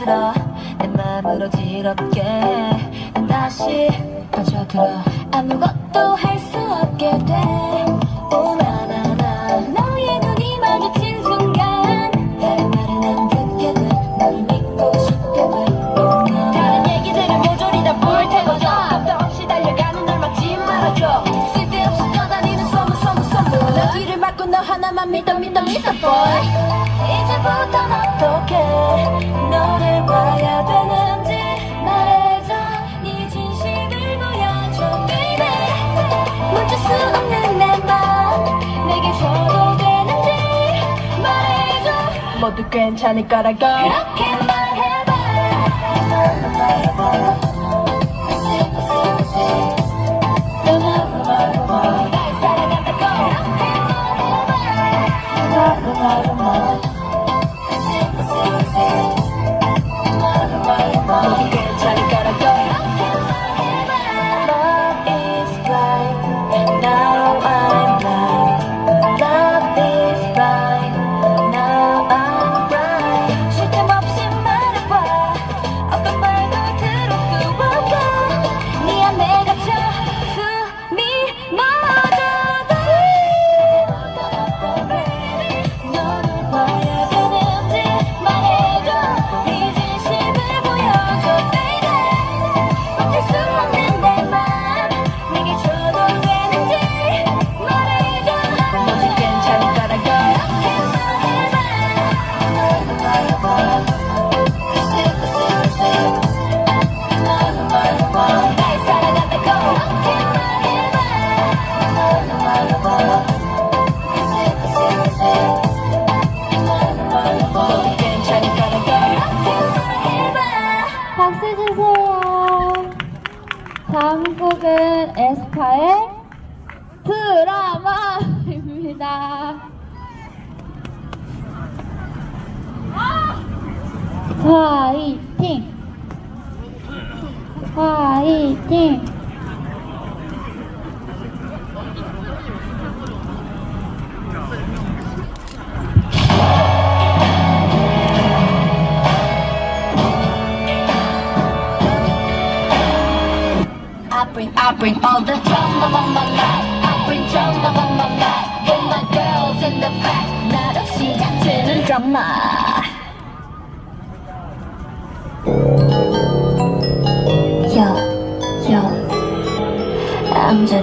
들어 내 맘으로 지럽게. 난 다시 빠져들어. 아무것도 할 수 없게 돼 막고 너 하나만 믿어 믿어 믿어 boy. 이제부턴 어떻게 너를 봐야 되는지 말해줘. 네 진심을 보여줘 baby. 멈출 수 없는 내맘 내게 줘도 되는지 말해줘. 모두 괜찮을 거라고. 그렇게 말해 다음 곡은 에스파의 드라마입니다. 화이팅! 화이팅! bring, I bring all the drama on my life. I bring drama on my life. With my girls in the back. 날 없이 같은 드라마. Yo, yo. I'm just